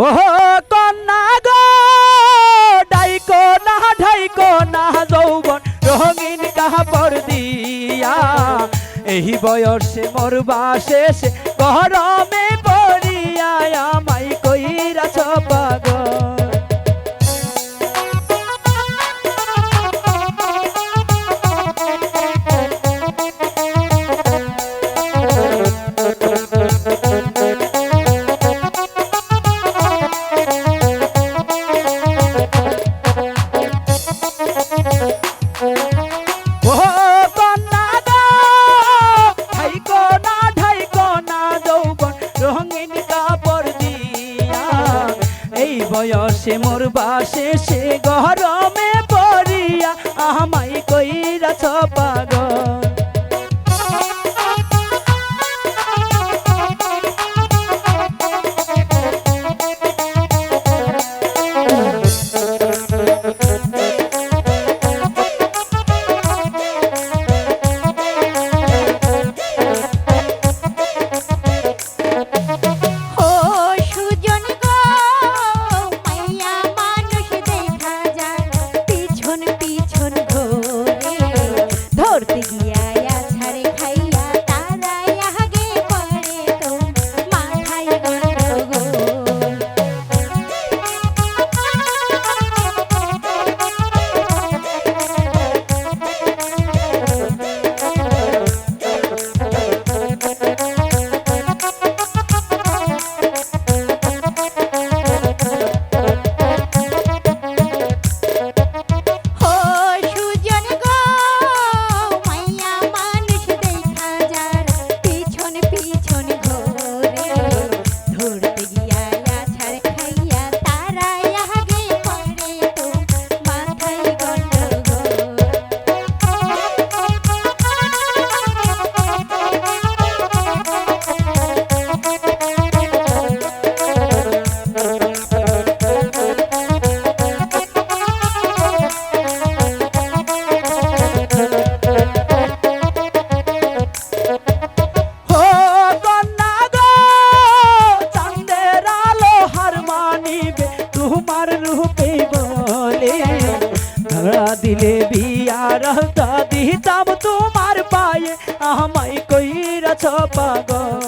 ওহ, কন্যা গো, ডাইকো না, ঢাইকো না, যৌবন রঙিন কাপড় দিয়া। এই বয়সে মরবা শেষে গরমে পড়িয়া আমায় বয়সে মোর বাসে সে গরমে পড়িয়া আমায় কইরাছ পাগল। দিলে বিয়ার দিতাম তোমার পায়ে। আমায় কইরাছ পাগল।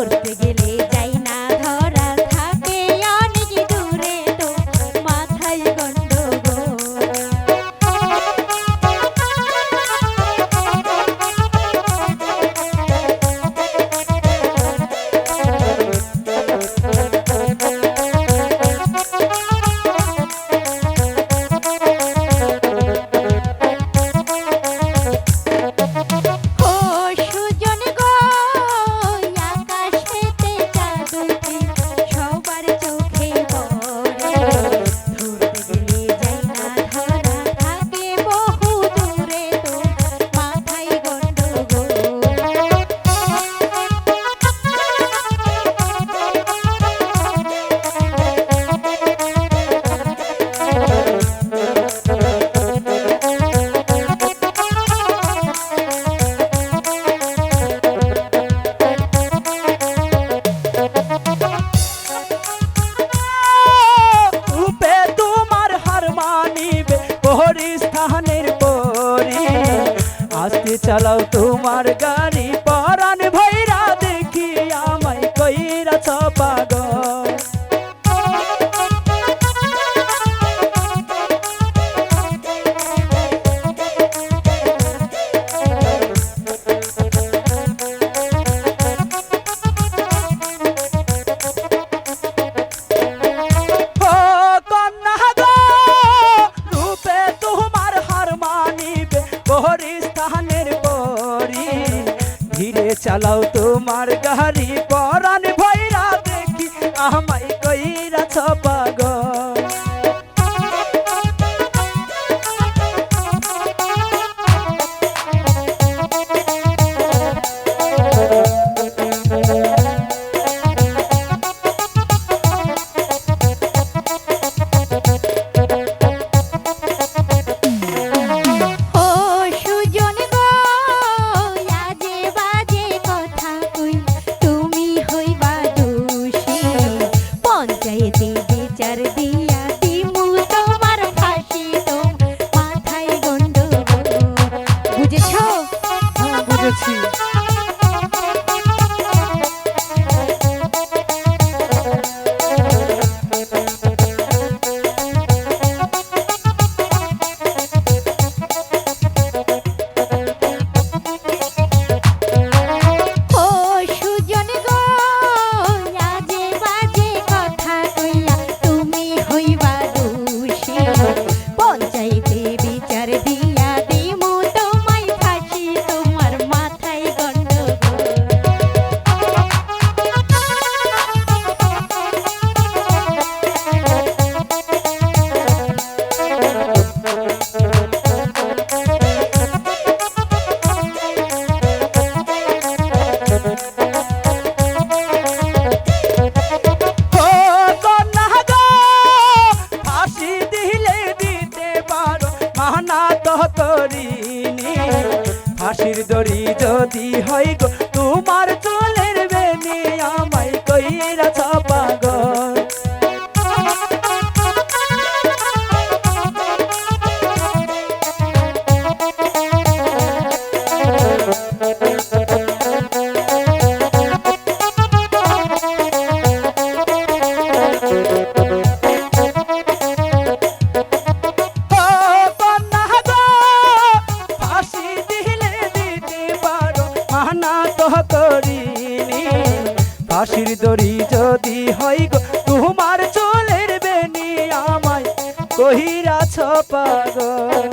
চড়তে গেলে ধীরে চালাও তোমার গাড়ি। পরান ভৈরা দেখি আমায় 去。জরি যদি হয় গো তোমার চলের বেনি আমায় কইরা ছাপা গো। Thank করিনি ফাঁসির দড়ি যদি হই গো তোমার চলের বেনি আমায় কহিরাছ পাগল।